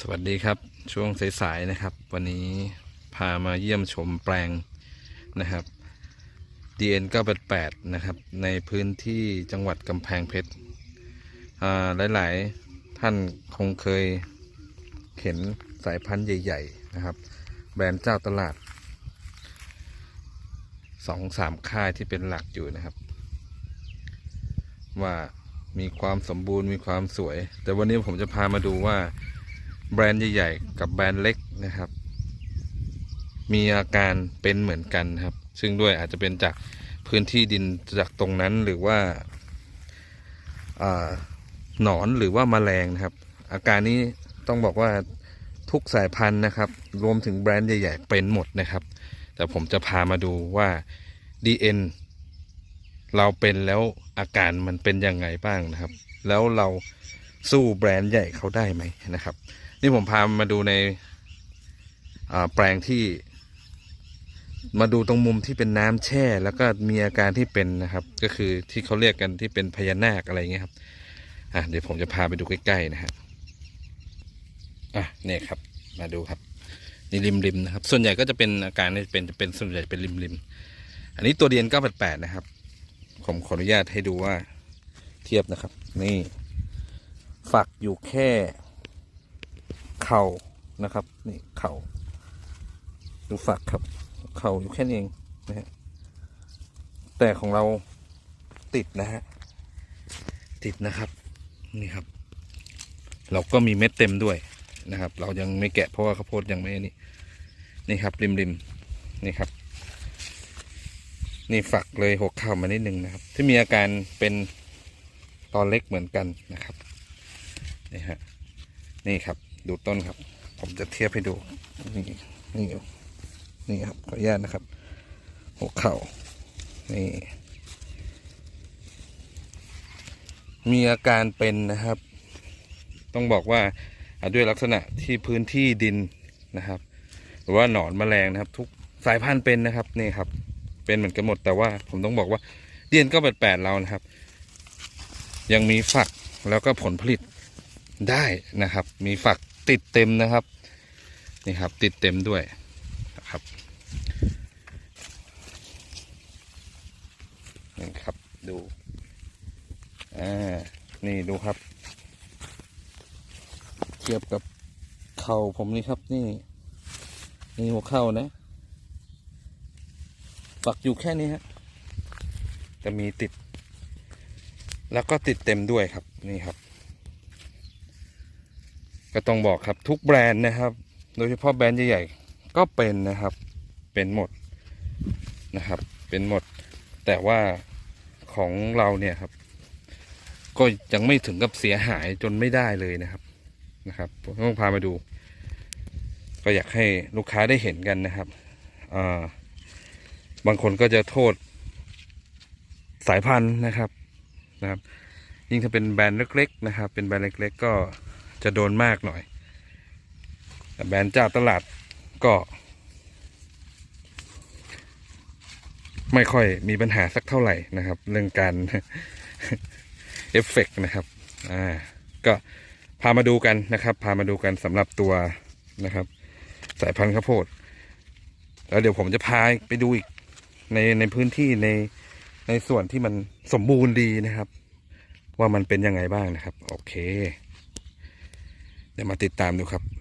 สวัสดีครับช่วงสายๆนะครับ วันนี้พามาเยี่ยมชมแปลงนะครับ DN 988นะครับ ในพื้นที่จังหวัดกำแพงเพชรหลายๆท่านคงเคยเห็นสายพันธุ์ใหญ่ ๆ นะครับ แบรนด์เจ้าตลาดสองสามค่ายที่เป็นหลักอยู่นะครับ ว่ามีความสมบูรณ์มีความสวย แต่วันนี้ผมจะพามาดูว่า แบรนด์ใหญ่ๆกับแบรนด์เล็กนะครับ มีอาการเป็นเหมือนกันครับ ซึ่งด้วยอาจจะเป็นจากพื้นที่ดินจากตรงนั้นหรือว่าหนอนหรือว่ามาแมลงนะครับ อาการนี้ต้องบอกว่าทุกสายพันธุ์นะครับ รวมถึงแบรนด์ใหญ่ๆเป็นหมดนะครับ แต่ผมจะพามาดูว่า DN เราเป็นแล้วอาการมันเป็นยังไงบ้างนะครับ แล้วเราสู้แบรนด์ใหญ่เขาได้ไหมนะครับ นี่ผมพามาดูในแปลงที่ มาดูตรงมุมที่เป็นน้ำแช่ แล้วก็มีอาการที่เป็นนะครับ ก็คือที่เขาเรียกกันที่เป็นพญานาคอะไรเงี้ยครับอะเดี๋ยวผมจะพาไปดูใกล้ๆนะฮะอะเนี่ยครับ มาดูครับนี่ริมริมๆนะครับ ส่วนใหญ่ก็จะเป็นอาการนี่เป็นจะเป็นส่วนใหญ่เป็นริมริมๆอันนี้ตัวเดียน988นะครับ ผมขออนุญาตให้ดูว่าเทียบนะครับ นี่ฝักอยู่แค่ เข่านะครับ นี่เข่าดูฝักครับ เข่าอยู่แค่นี้เองนะฮะแต่ของเราติดนะฮะติดนะครับ นี่ครับ เราก็มีเม็ดเต็มด้วยนะครับ เรายังไม่แกะเพราะว่าข้าวโพดยังไม่นี่นี่ครับ ริมริมนี่ครับ นี่ฝักเลยหกเข่ามานิดนึงนะครับ ที่มีอาการเป็นตอนเล็กเหมือนกันนะครับนี่ฮะนี่ครับ ดูต้นครับ ผมจะเทียบให้ดู นี่นี่นี่ครับขออนุญาตนะครับ หัวเข่านี่ มีอาการเป็นนะครับ ต้องบอกว่าด้วยลักษณะที่พื้นที่ดินนะครับ หรือว่าหนอนแมลงนะครับ ทุกสายพันธุ์เป็นนะครับนี่ครับ เป็นเหมือนกันหมดแต่ว่าผมต้องบอกว่าเดียนก็แปดแปดเรานะครับ ยังมีฝักแล้วก็ผลผลิตได้นะครับ มีฝัก ติดเต็มนะครับ นี่ครับติดเต็มด้วยนะครับนี่ครับดูอ่านี่ดูครับ เทียบกับเข่าผมนี่ครับนี่ นี่หัวเข่านะฝักอยู่แค่นี้ฮะแต่มีติด แล้วก็ติดเต็มด้วยครับนี่ครับ ก็ต้องบอกครับทุกแบรนด์นะครับ โดยเฉพาะแบรนด์ใหญ่ๆก็เป็นนะครับเป็นหมดนะครับ เป็นหมด แต่ว่าของเราเนี่ยครับ ก็ยังไม่ถึงกับเสียหายจนไม่ได้เลยนะครับนะครับต้องพามาดู ก็อยากให้ลูกค้าได้เห็นกันนะครับาบางคนก็จะโทษสายพันธุ์นะครับนะครับ ยิ่งถ้าเป็นแบรนด์เล็ก ๆ นะครับ เป็นแบรนด์เล็ก ๆ ก็ จะโดนมากหน่อย แต่แบรนด์เจ้าตลาดก็ ไม่ค่อยมีปัญหาสักเท่าไหร่นะครับ เรื่องการเอฟเฟกต์นะครับ อ่า ก็พามาดูกันนะครับ พามาดูกันสำหรับตัวนะครับ สายพันธุ์ข้าวโพด แล้วเดี๋ยวผมจะพาไปดูอีกในในพื้นที่ในในส่วนที่มันสมบูรณ์ดีนะครับ ว่ามันเป็นยังไงบ้างนะครับ โอเค เดี๋ยวมาติดตามดูครับ